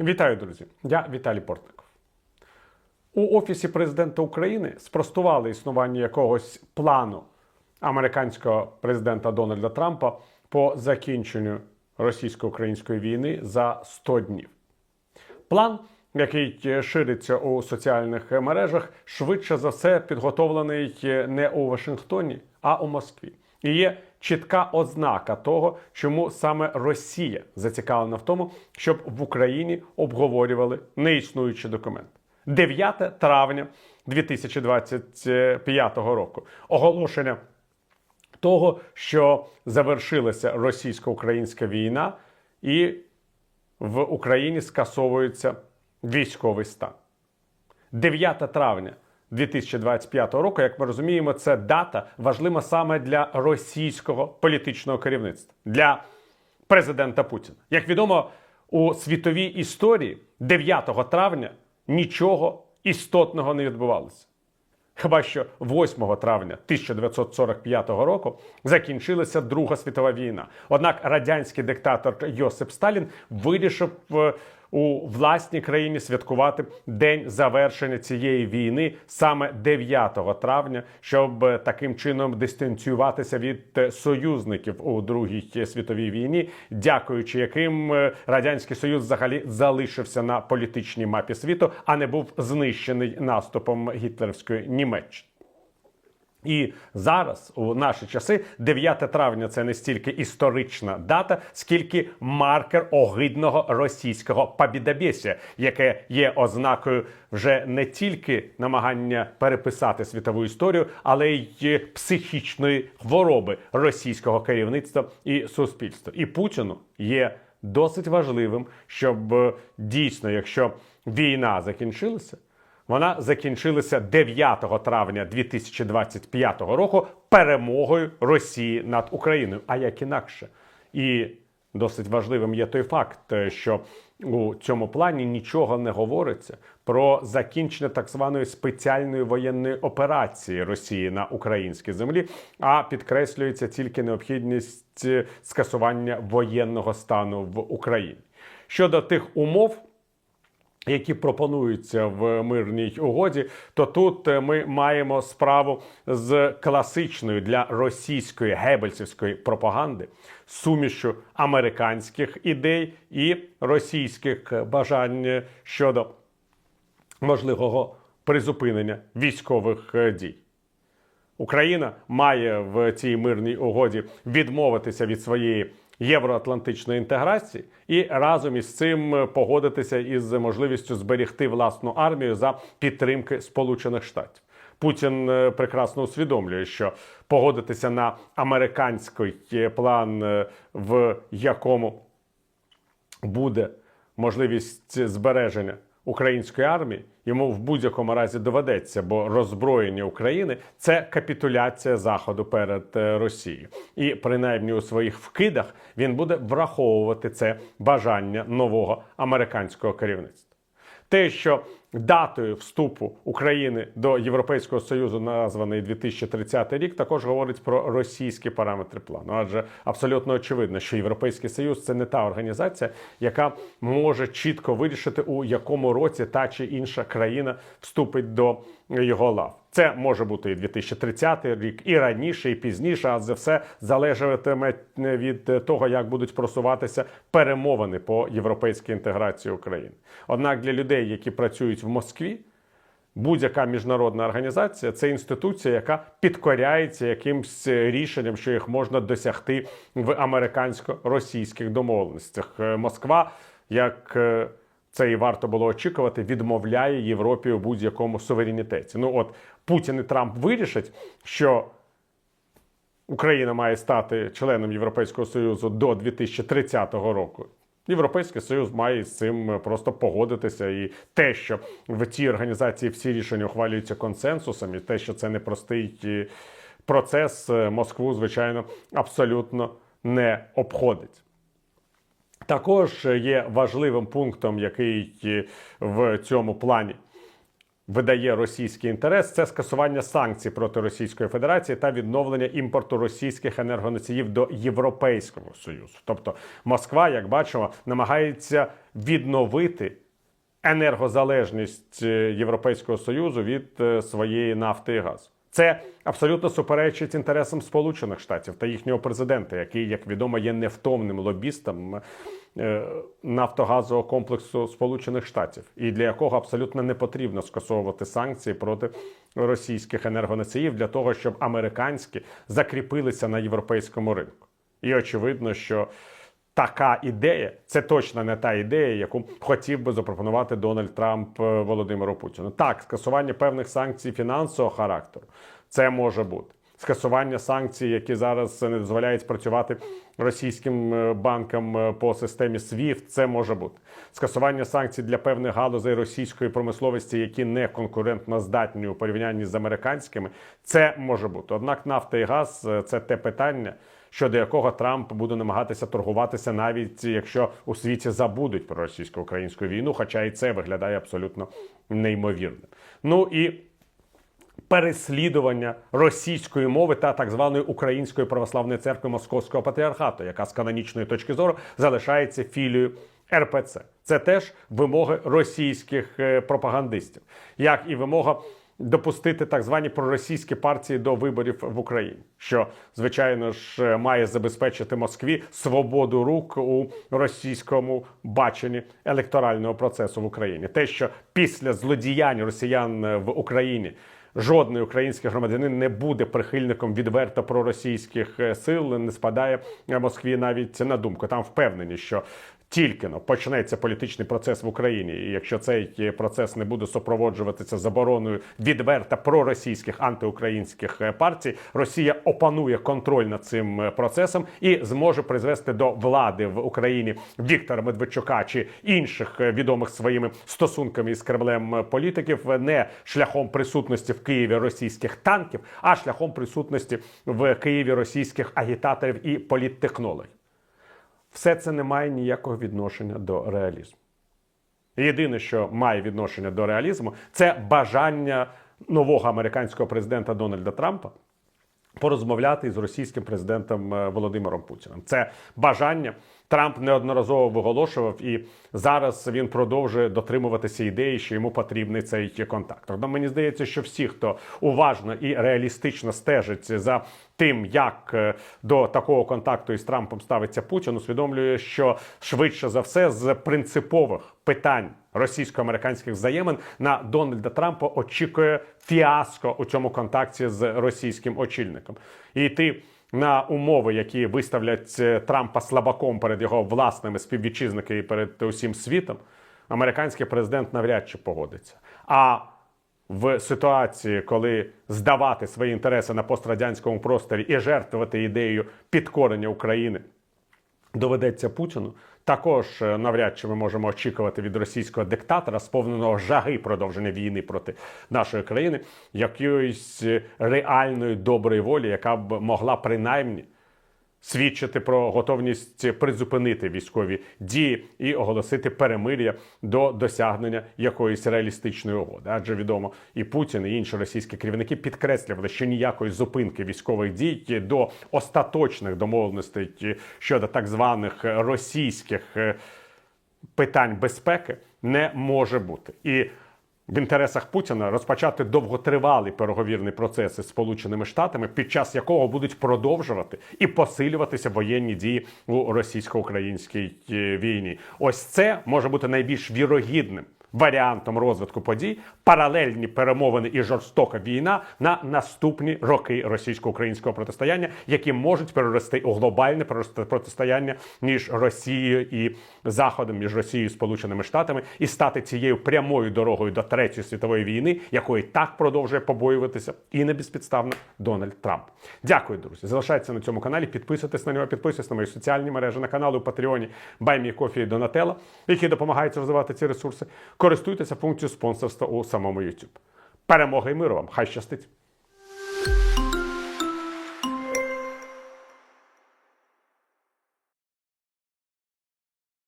Вітаю, друзі! Я Віталій Портников. У Офісі президента України спростували існування якогось плану американського президента Дональда Трампа по закінченню російсько-української війни за 100 днів. План, який шириться у соціальних мережах, швидше за все підготовлений не у Вашингтоні, а у Москві. І є чітка ознака того, чому саме Росія зацікавлена в тому, щоб в Україні обговорювали неіснуючі документи. 9 травня 2025 року оголошення того, що завершилася російсько-українська війна, і в Україні скасовується військовий стан. 9 травня 2025 року, як ми розуміємо, це дата важлива саме для російського політичного керівництва, для президента Путіна. Як відомо, у світовій історії 9 травня нічого істотного не відбувалося. Хіба що 8 травня 1945 року закінчилася Друга світова війна. Однак радянський диктатор Йосип Сталін вирішив е, у власній країні святкувати день завершення цієї війни саме 9 травня, щоб е, таким чином дистанціюватися від е, союзників у Другій світовій війні, дякуючи яким е, радянський союз взагалі залишився на політичній мапі світу, а не був знищений наступом гітлерівської Німеччини. І зараз, у наші часи, 9 травня це не стільки історична дата, скільки маркер огидного російського побідобєсія, яке є ознакою вже не тільки намагання переписати світову історію, але й психічної хвороби російського керівництва і суспільства. І Путіну є досить важливим, щоб е, дійсно, якщо війна закінчилася. Вона закінчилася 9 травня 2025 року перемогою Росії над Україною. А як інакше? І досить важливим є той факт, що у цьому плані нічого не говориться про закінчення так званої спеціальної воєнної операції Росії на українській землі, а підкреслюється тільки необхідність скасування воєнного стану в Україні. Щодо тих умов які пропонуються в мирній угоді, то тут е, ми маємо справу з класичною для російської гебельсівської пропаганди сумішю американських ідей і російських бажань щодо можливого призупинення військових е, дій. Україна має в цій мирній угоді відмовитися від своєї євроатлантичної інтеграції і разом із цим погодитися із можливістю зберегти власну армію за підтримки Сполучених Штатів. Путін е, прекрасно усвідомлює, що погодитися на американський план, е, в якому буде можливість збереження української армії, йому в будь-якому разі доведеться, бо роззброєння України це капітуляція Заходу перед е, Росією, і принаймні у своїх вкидах він буде враховувати це бажання нового американського керівництва. Те, що датою вступу України до Європейського союзу названий 2030 рік, також говорить про російські параметри плану. Адже абсолютно очевидно, що Європейський Союз це не та організація, яка може чітко вирішити, у якому році та чи інша країна вступить до його лав. Це може бути і 2030 рік, і раніше, і пізніше, а це все залежатиме від того, як будуть просуватися перемовини по європейській інтеграції України. Однак для людей, які працюють в Москві, будь-яка міжнародна організація це інституція, яка підкоряється якимсь рішенням, що їх можна досягти в американсько-російських домовленостях. Москва як це і варто було очікувати, відмовляє Європі у будь-якому суверенітеті. Ну от Путін і Трамп вирішать, що Україна має стати членом Європейського Союзу до 2030 року. Європейський Союз має з цим просто погодитися, і те, що в цій організації всі рішення ухвалюються консенсусом, і те, що це непростий процес, Москву, звичайно, абсолютно не обходить. Також є важливим пунктом, який в цьому плані видає російський інтерес, це скасування санкцій проти Російської Федерації та відновлення імпорту російських енергоносіїв до Європейського Союзу. Тобто Москва, як бачимо, намагається відновити енергозалежність е, Європейського Союзу від е, своєї нафти і газу. Це абсолютно суперечить інтересам Сполучених Штатів та їхнього президента, який, як відомо, є невтомним лобістом е, нафтогазового комплексу Сполучених Штатів, і для якого абсолютно не потрібно скасовувати санкції проти російських енергоносіїв для того, щоб американські закріпилися на європейському ринку. І очевидно, що така ідея це точно не та ідея, яку хотів би запропонувати Дональд Трамп е, Володимиру Путіну. Так, скасування певних санкцій фінансового характеру це може бути. Скасування санкцій, які зараз не дозволяють працювати російським е, банкам е, по системі SWIFT, це може бути. Скасування санкцій для певних галузей російської промисловості, які не конкурентно здатні у порівнянні з американськими, це може бути. Однак нафта і газ це те питання, щодо якого Трамп буде намагатися торгуватися, навіть якщо у світі забудуть про російсько-українську війну, хоча і це виглядає абсолютно неймовірним. Ну і переслідування російської мови та так званої Української православної церкви Московського патріархату, яка з канонічної точки зору залишається філією РПЦ. Це теж вимоги російських е, пропагандистів, як і вимога. Допустити так звані проросійські партії до виборів в Україні, що звичайно ж має забезпечити Москві свободу рук у російському баченні електорального процесу в Україні. Те, що після злодіянь росіян в Україні жодний український громадянин не буде прихильником відверто проросійських е, сил, не спадає Москві навіть на думку. Там впевнені, що тільки но почнеться політичний процес в Україні, і якщо цей процес не буде супроводжуватися забороною відверто проросійських антиукраїнських е, партій, Росія опанує контроль над цим е, процесом і зможе призвести до влади в Україні Віктора Медведчука чи інших е, відомих своїми стосунками із Кремлем політиків не шляхом присутності в Києві російських танків, а шляхом присутності в Києві російських агітаторів і політтехнологів. Все це не має ніякого відношення до реалізму. Єдине, що має відношення до реалізму, це бажання нового американського президента Дональда Трампа порозмовляти із російським президентом е, Володимиром Путіним. Це бажання Трамп неодноразово виголошував, і зараз він продовжує дотримуватися ідеї, що йому потрібний цей контакт. Тобто мені здається, що всі, хто уважно і реалістично стежить за тим, як е, до такого контакту із Трампом ставиться Путін, усвідомлює, що швидше за все з принципових питань російсько-американських взаємин на Дональда Трампа очікує фіаско у цьому контакті з російським очільником. І ти на умови, які виставлять е, Трампа слабаком перед його власними співвітчизниками і перед усім світом, американський президент навряд чи погодиться. А в ситуації, коли здавати свої інтереси на пострадянському просторі і жертвувати ідеєю підкорення України доведеться Путіну, також е, навряд чи ми можемо очікувати від російського диктатора, сповненого жаги продовження війни проти нашої країни, якоїсь е, реальної доброї волі, яка б могла принаймні свідчити про готовність призупинити військові дії і оголосити перемир'я до досягнення якоїсь реалістичної угоди. Адже відомо і Путін, і інші російські керівники підкреслювали, що ніякої зупинки військових дій до остаточних домовленостей щодо так званих російських е, питань безпеки не може бути і в інтересах Путіна розпочати довготривалий переговірний процес із Сполученими Штатами, під час якого будуть продовжувати і посилюватися воєнні дії у російсько-українській е, війні. Ось це може бути найбільш вірогідним варіантом розвитку подій паралельні перемовини і жорстока війна на наступні роки російсько-українського протистояння, які можуть перерости у глобальне протистояння між Росією і Заходом, між Росією і Сполученими Штатами, і стати цією прямою дорогою до третьої світової війни, якої так продовжує побоюватися, і не безпідставно Дональд Трамп. Дякую, друзі. Залишайтеся на цьому каналі. Підписуйтесь на нього, підписуйтесь на мої соціальні мережі на канали у Патреоні Баймі Кофі і Донателла, які допомагають розвивати ці ресурси. Користуйтеся функцією спонсорства у самому YouTube. Перемоги і миру вам! Хай щастить!